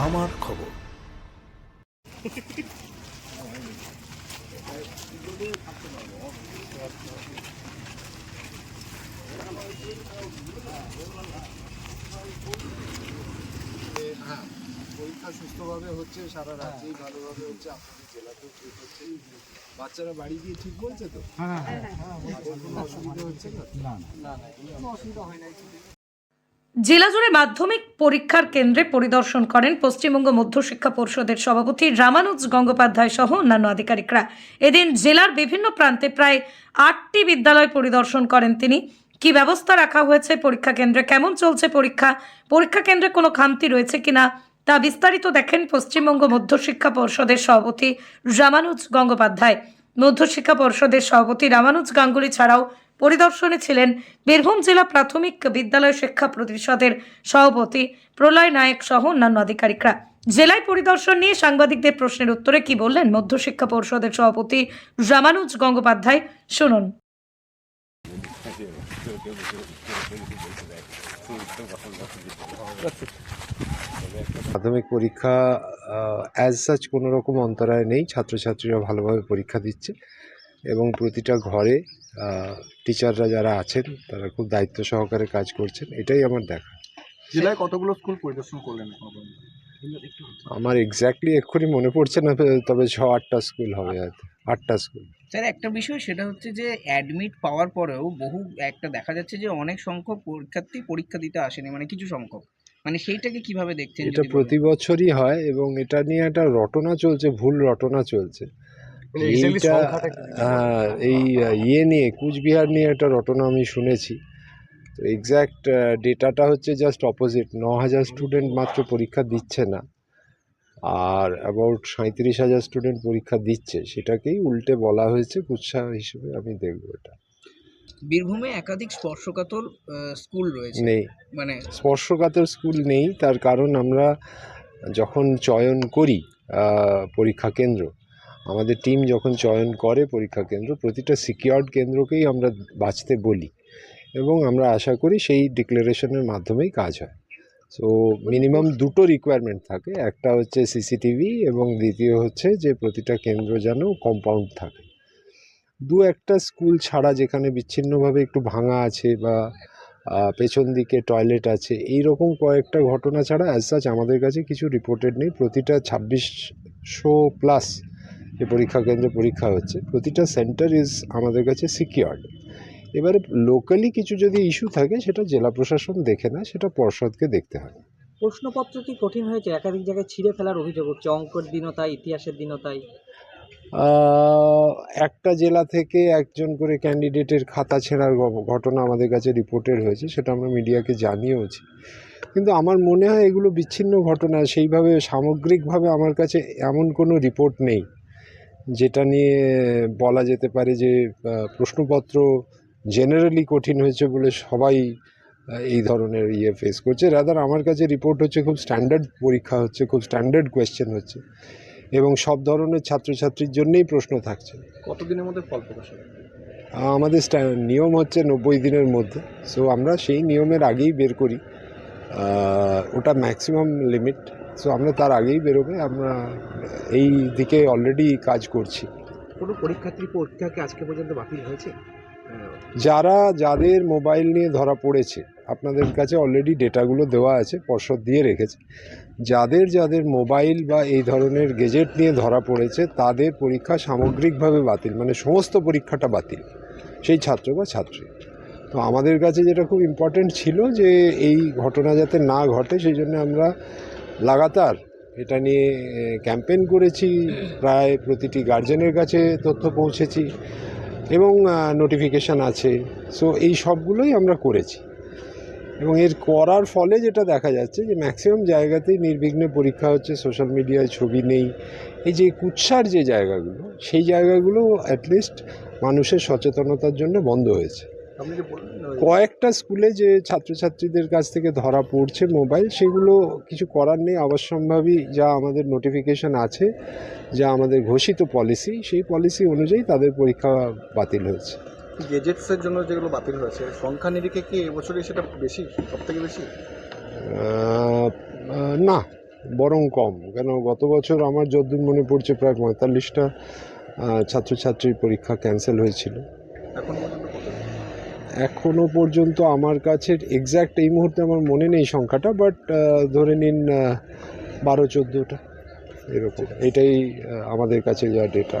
আমার খবর। হ্যাঁ পরীক্ষা সুস্থভাবে হচ্ছে সারা রাজ্যেই ভালোভাবে হচ্ছে আপনাদের জেলাতেও ঠিক হচ্ছে। বাচ্চারা বাড়ি গিয়ে ঠিক বলছে তো? হ্যাঁ হ্যাঁ। কোনো অসুবিধা হচ্ছে না না। না কোনো অসুবিধা হয় না জেলা জুড়ে মাধ্যমিক পরীক্ষার কেন্দ্রে পরিদর্শন করেন পশ্চিমবঙ্গ মধ্যশিক্ষা পরিষদের সভাপতি রামানুজ গঙ্গোপাধ্যায় সহ অন্যান্য আধিকারিকরা। এদিন জেলার বিভিন্ন প্রান্তে প্রায় আটটি বিদ্যালয় পরিদর্শন করেন তিনি। কি ব্যবস্থা রাখা হয়েছে পরীক্ষা কেন্দ্রে? কেমন চলছে পরীক্ষা? পরীক্ষা কেন্দ্রে কোনো খামতি রয়েছে কিনা? তা বিস্তারিত দেখেন পশ্চিমবঙ্গ মধ্যশিক্ষা পর্ষদের সভাপতি রামানুজ গঙ্গোপাধ্যায়। মধ্যশিক্ষা পর্ষদের সভাপতি রামানুজ গাঙ্গুলি ছাড়াও পরিদর্শনে ছিলেন বীরভূম জেলা প্রাথমিক বিদ্যালয় শিক্ষা পরিষদের সভাপতি প্রলয় নায়ক সহ অন্যান্য আধিকারিকরা। জেলায় পরিদর্শন নিয়ে সাংবাদিকদের প্রশ্নের উত্তরে কি বললেন মধ্যশিক্ষা পরিষদের সভাপতি রামানুজ গঙ্গোপাধ্যায়? শুনুন। প্রাথমিক পরীক্ষা অ্যাজ সাচ কোনো রকম অন্তরায় নেই। ছাত্রছাত্রীরা ভালোভাবে পরীক্ষা দিচ্ছে। এবং প্রতিটা ঘরে টিচাররা যারা আছেন তারা খুব দায়িত্ব সহকারে কাজ করছেন। এটাই আমার দেখা। জেলায় কতগুলো স্কুল পরিদর্শন করলেন আমার এক্স্যাক্টলি এক্ষুনি মনে পড়ছে না তবে ছ আটটা স্কুল হবে হয়তো। আটটা স্কুল। স্যার একটা বিষয় সেটা হচ্ছে যে অ্যাডমিট পাওয়ার পরেও বহু একটা দেখা যাচ্ছে যে অনেক সংখ্যক পরীক্ষার্থী পরীক্ষা দিতে আসেনি মানে কিছু সংখ্যক। মানে সেইটাকে কীভাবে দেখছেন এটা প্রতি বছরই হয় এবং এটা নিয়ে একটা রটনা চলছে ভুল রটনা চলছে। এইটা হ্যাঁ এই ইয়ে নিয়ে কুচবিহার নিয়ে একটা রটনা আমি শুনেছি। তো এক্স্যাক্ট ডেটাটা হচ্ছে জাস্ট অপোজিট ন হাজার স্টুডেন্ট মাত্র পরীক্ষা দিচ্ছে না। আর অ্যাবাউট সাঁত্রিশ হাজার স্টুডেন্ট পরীক্ষা দিচ্ছে। সেটাকেই উল্টে বলা হয়েছে কুৎসা হিসেবে আমি দেখব এটা। বীরভূমে একাধিক স্পর্শকাতর স্কুল রয়েছে। নেই। মানে স্পর্শকাতর স্কুল নেই। তার কারণ আমরা যখন চয়ন করি পরীক্ষা কেন্দ্র আমাদের টিম যখন চয়ন করে পরীক্ষা কেন্দ্র, প্রতিটা সিকিউরড কেন্দ্রকেই আমরা বাঁচতে বলি এবং আমরা আশা করি সেই ডিক্লারেশনের মাধ্যমেই কাজ হয়। সো মিনিমাম দুটো রিকোয়ারমেন্ট থাকে, একটা হচ্ছে সিসিটিভি এবং দ্বিতীয় হচ্ছে যে প্রতিটা কেন্দ্র যেন কম্পাউন্ড থাকে। দু একটা স্কুল ছাড়া যেখানে বিচ্ছিন্নভাবে একটু ভাঙা আছে বা পেছন দিকে টয়লেট আছে এই রকম কয়েকটা ঘটনা ছাড়া অ্যাজ সাচ আমাদের কাছে কিছু রিপোর্টেড নেই। প্রতিটা ছাব্বিশশো প্লাস যে পরীক্ষা কেন্দ্রে পরীক্ষা হচ্ছে প্রতিটা সেন্টার ইজ আমাদের কাছে সিকিউরড এবারে লোকালি কিছু যদি ইস্যু থাকে সেটা জেলা প্রশাসন দেখে না সেটা পর্ষদকে দেখতে হয়। প্রশ্নপত্র কি কঠিন হয়েছে? একাধিক জায়গায় ছিঁড়ে ফেলার অভিযোগ হচ্ছে অঙ্কের দিনও তাই ইতিহাসের আহ, একটা জেলা থেকে একজন করে ক্যান্ডিডেটের খাতা ছেঁড়ার ঘটনা আমাদের কাছে রিপোর্টেড হয়েছে সেটা আমরা মিডিয়াকে জানিয়েওছি। কিন্তু আমার মনে হয় এগুলো বিচ্ছিন্ন ঘটনা সেইভাবে সামগ্রিকভাবে আমার কাছে এমন কোনো রিপোর্ট নেই। যেটা নিয়ে বলা যেতে পারে যে প্রশ্নপত্র জেনারেলি কঠিন হয়েছে বলে সবাই এই ধরনের ইয়ে ফেস করছে। রাদার আমার কাছে রিপোর্ট হচ্ছে খুব স্ট্যান্ডার্ড পরীক্ষা হচ্ছে খুব স্ট্যান্ডার্ড কোয়েশ্চেন হচ্ছে এবং সব ধরনের ছাত্রছাত্রীর জন্যই প্রশ্ন থাকছে। কতদিনের মধ্যে ফল প্রকাশ আমাদের নিয়ম হচ্ছে নব্বই দিনের মধ্যে। সো আমরা সেই নিয়মের আগেই বের করি। ওটা ম্যাক্সিমাম লিমিট সো আমরা তার আগেই বেরোবে আমরা এই দিকে অলরেডি কাজ করছি। কোনো পরীক্ষার্থীর পরীক্ষা কি আজকে পর্যন্ত বাতিল হয়েছে? যারা যাদের মোবাইল নিয়ে ধরা পড়েছে আপনাদের কাছে অলরেডি ডেটাগুলো দেওয়া আছে পর্ষদ দিয়ে রেখেছে। যাদের যাদের মোবাইল বা এই ধরনের গেজেট নিয়ে ধরা পড়েছে তাদের পরীক্ষা সামগ্রিকভাবে বাতিল মানে সমস্ত পরীক্ষাটা বাতিল সেই ছাত্র বা ছাত্রী। তো আমাদের কাছে যেটা খুব ইম্পর্ট্যান্ট ছিল যে এই ঘটনা যাতে না ঘটে সেই জন্য আমরা লাগাতার। এটা নিয়ে ক্যাম্পেইন করেছি, প্রায় প্রতিটি গার্জেনের কাছে তথ্য পৌঁছেছি এবং নোটিফিকেশান আছে। সো এই সবগুলোই আমরা করেছি। এবং এর করার ফলে যেটা দেখা যাচ্ছে যে ম্যাক্সিমাম জায়গাতেই নির্বিঘ্নে পরীক্ষা হচ্ছে সোশ্যাল মিডিয়ায় ছবি নেই। এই যে কুৎসার যে জায়গাগুলো, সেই জায়গাগুলো অ্যাটলিস্ট মানুষের সচেতনতার জন্য বন্ধ হয়েছে। কয়েকটা স্কুলে যে ছাত্রছাত্রীদের কাছ থেকে ধরা পড়ছে মোবাইল সেগুলো কিছু করার নেই। অবশ্যম্ভাবী যা আমাদের নোটিফিকেশন আছে যা আমাদের ঘোষিত পলিসি সেই পলিসি অনুযায়ী তাদের পরীক্ষা বাতিল হয়েছে। গেজেটসের জন্য যেগুলো বাতিল হয়েছে সংখ্যা নিরিখে কি এবছরই সেটা বেশি সব থেকে বেশি না বরং কম। কেন গত বছর আমার যতদূর মনে পড়ছে প্রায় পঁয়তাল্লিশটা ছাত্রছাত্রীর পরীক্ষা ক্যান্সেল হয়েছিল। এখন পর্যন্ত কত এখনও পর্যন্ত আমার কাছে এক্স্যাক্ট এই মুহূর্তে আমার মনে নেই সংখ্যাটা বাট ধরে নিন বারো, চোদ্দোটা। এরকম। এটাই আমাদের কাছে যা ডেটা